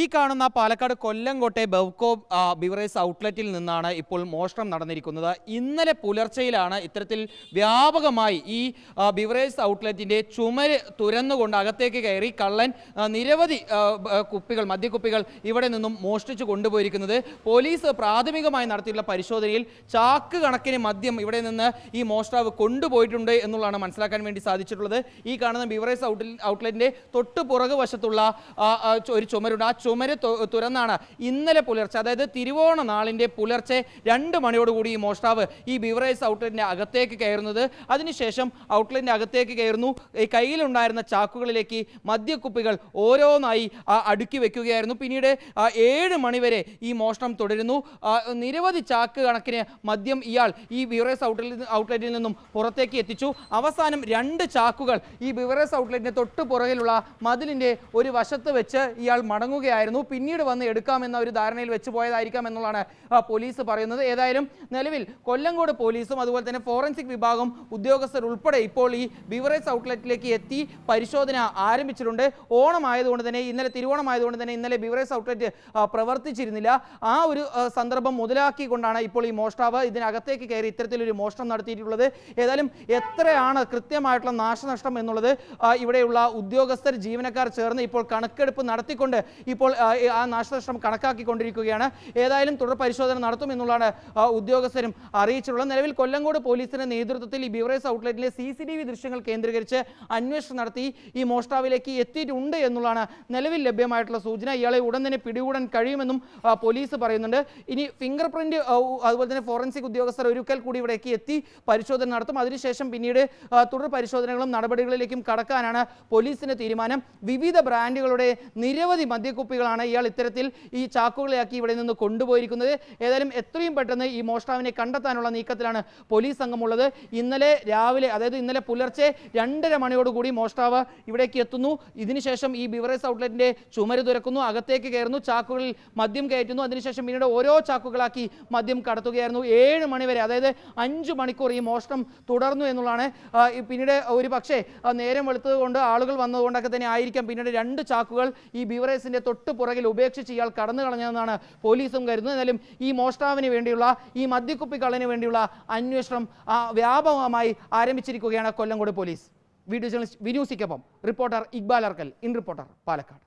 ഈ കാണുന്ന പാലക്കാട് കൊല്ലംകോട്ടെ ബവ്കോ ബിവറേസ് ഔട്ട്ലെറ്റിൽ നിന്നാണ് ഇപ്പോൾ മോഷണം നടന്നിരിക്കുന്നത്. ഇന്നലെ പുലർച്ചയിലാണ് ഇത്തരത്തിൽ വ്യാപകമായി ഈ ബിവറേസ് ബിവറേജ് ഔട്ട്ലെറ്റിന്റെ ചുമര് തുരന്നുകൊണ്ട് അകത്തേക്ക് കയറി കള്ളൻ നിരവധി കുപ്പികൾ മദ്യക്കുപ്പികൾ ഇവിടെ നിന്നും മോഷ്ടിച്ചു കൊണ്ടുപോയിരിക്കുന്നത്. പോലീസ് പ്രാഥമികമായി നടത്തിയിട്ടുള്ള പരിശോധനയിൽ ചാക്ക് കണക്കിന് മദ്യം ഇവിടെ നിന്ന് ഈ മോഷ്ടാവ് കൊണ്ടുപോയിട്ടുണ്ട് എന്നുള്ളതാണ് മനസ്സിലാക്കാൻ വേണ്ടി സാധിച്ചിട്ടുള്ളത്. ഈ കാണുന്ന ബിവറേജ് ഔട്ട്ലെ ഔട്ട്ലെറ്റിന്റെ തൊട്ട് പുറകു വശത്തുള്ള ഒരു ചുമരുണ്ട്. ആ ചുമര് തുറന്നാണ് ഇന്നലെ പുലർച്ചെ അതായത് തിരുവോണ നാളിന്റെ പുലർച്ചെ രണ്ട് മണിയോടുകൂടി ഈ മോഷ്ടാവ് ഈ ബിവറേജ് ഔട്ട്ലെറ്റിന്റെ അകത്തേക്ക് കയറുന്നത്. അതിനുശേഷം ഔട്ട്ലെറ്റിന്റെ അകത്തേക്ക് കയറുന്നു. ഈ കയ്യിലുണ്ടായിരുന്ന ചാക്കുകളിലേക്ക് മദ്യക്കുപ്പികൾ ഓരോന്നായി അടുക്കി വെക്കുകയായിരുന്നു. പിന്നീട് ഏഴ് മണിവരെ ഈ മോഷണം തുടരുന്നു. നിരവധി ചാക്ക് കണക്കിന് മദ്യം ഇയാൾ ഈ ബിവറേജ് ഔട്ട്ലെറ്റ് ഔട്ട്ലെറ്റിൽ നിന്നും പുറത്തേക്ക് എത്തിച്ചു. അവസാനം രണ്ട് ചാക്കുകൾ ഈ ബിവറേജ് ഔട്ട്ലെറ്റിന്റെ തൊട്ട് പുറകിലുള്ള മതിലിന്റെ ഒരു വശത്ത് വെച്ച് ഇയാൾ മടങ്ങുകയായിരുന്നു പിന്നീട് വന്ന് എടുക്കാമെന്ന ഒരു ധാരണയിൽ വെച്ച് പോയതായിരിക്കാം എന്നുള്ളതാണ് പോലീസ് പറയുന്നത്. ഏതായാലും നിലവിൽ കൊല്ലങ്കോട് പോലീസും അതുപോലെ തന്നെ ഫോറൻസിക് വിഭാഗം ഉദ്യോഗസ്ഥർ ഉൾപ്പെടെ ഇപ്പോൾ ഈ ബിവറേജ് ഔട്ട്ലെറ്റിലേക്ക് എത്തി പരിശോധന ആരംഭിച്ചിട്ടുണ്ട്. ഓണം ആയതുകൊണ്ട് തന്നെ ഇന്നലെ തിരുവോണം ആയതുകൊണ്ട് തന്നെ ഇന്നലെ ബിവറേജ് ഔട്ട്ലെറ്റ് പ്രവർത്തിച്ചിരുന്നില്ല. ആ ഒരു സന്ദർഭം മുതലാക്കിക്കൊണ്ടാണ് ഇപ്പോൾ ഈ മോഷ്ടാവ് ഇതിനകത്തേക്ക് കയറി ഇത്തരത്തിലൊരു മോഷണം നടത്തിയിട്ടുള്ളത്. ഏതായാലും എത്രയാണ് കൃത്യമായിട്ടുള്ള നാശനഷ്ടം എന്നുള്ളത് ഇവിടെയുള്ള ഉദ്യോഗസ്ഥർ ജീവനക്കാർ ചേർന്ന് ഇപ്പോൾ കണക്കെടുപ്പ് നടത്തിക്കൊണ്ട് ഇപ്പോൾ ആ, ആ നാശനഷ്ടം കണക്കാക്കിക്കൊണ്ടിരിക്കുകയാണ്. ഏതായാലും തുടർ പരിശോധന നടത്തും എന്നുള്ളതാണ് ഉദ്യോഗസ്ഥരും അറിയിച്ചിട്ടുള്ളത്. നിലവിൽ കൊല്ലങ്കോട് പോലീസിന്റെ നേതൃത്വത്തിൽ ഈ ബിവറേജ് ഔട്ട്ലെറ്റിലെ സി സി ടി വി ദൃശ്യങ്ങൾ കേന്ദ്രീകരിച്ച് അന്വേഷണം നടത്തി ഈ മോഷ്ടാവിലേക്ക് എത്തിയിട്ടുണ്ട് എന്നുള്ളതാണ് നിലവിൽ ലഭ്യമായിട്ടുള്ള സൂചന. ഇയാളെ ഉടൻ തന്നെ പിടികൂടാൻ കഴിയുമെന്നും പോലീസ് പറയുന്നുണ്ട്. ഇനി ഫിംഗർ പ്രിന്റ് അതുപോലെ തന്നെ ഫോറൻസിക് ഉദ്യോഗസ്ഥർ ഒരുക്കൽ കൂടി ഇവിടേക്ക് എത്തി പരിശോധന നടത്തും. അതിനുശേഷം പിന്നീട് തുടർ പരിശോധനകളും നടപടികളിലേക്കും കടക്കാനാണ് പോലീസിന്റെ തീരുമാനം. വിവിധ ബ്രാൻഡുകളുടെ നിരവധി മദ്യക്കുപ്പികളാണ് ഇയാൾ ഇത്തരത്തിൽ ഈ ചാക്കുകളെയാക്കി ഇവിടെ നിന്ന് കൊണ്ടുപോയിരിക്കുന്നത്. ഏതായാലും എത്രയും പെട്ടെന്ന് ഈ മോഷ്ടാവിനെ കണ്ടെത്താനുള്ള നീക്കത്തിലാണ് പോലീസ് സംഘമുള്ളത്. ഇന്നലെ രാവിലെ അതായത് ഇന്നലെ പുലർച്ചെ രണ്ടര മണിയോടുകൂടി മോഷ്ടാവ് ഇവിടേക്ക് എത്തുന്നു. ഇതിനുശേഷം ഈ ബിവറേജ് ഔട്ട്ലെറ്റിന്റെ ചുമര് തുറക്കുന്നു അകത്തേക്ക് കയറുന്നു ചാക്കുകളിൽ മദ്യം കയറ്റുന്നു. അതിനുശേഷം പിന്നീട് ഓരോ ചാക്കുകളാക്കി മദ്യം കടത്തുകയായിരുന്നു. ഏഴ് മണിവരെ അതായത് അഞ്ച് മണിക്കൂർ ഈ മോഷണം തുടർന്നു എന്നുള്ളതാണ്. പിന്നീട് ഒരു പക്ഷേ നേരം വെളുത്തത് കൊണ്ട് ആളുകൾ വന്നതുകൊണ്ടൊക്കെ തന്നെ ആയിരിക്കാം പിന്നീട് രണ്ട് ചാക്കുകൾ ഈ ബിവറേജിന്റെ തൊട്ട് പുറകിൽ ഉപേക്ഷിച്ച് ഇയാൾ കടന്നു കളഞ്ഞതെന്നാണ് പോലീസും കരുതുന്നത്. എന്നാലും ഈ മോഷ്ടാവിന് വേണ്ടിയുള്ള ഈ മദ്യക്കുപ്പി കള്ളന് വേണ്ടിയുള്ള അന്വേഷണം വ്യാപകമായി ആരംഭിച്ചിരിക്കുകയാണ് Kollengode police. Video journalist വിനൂസിക്കൊപ്പം reporter Iqbal Arkkal. In reporter Palakkad.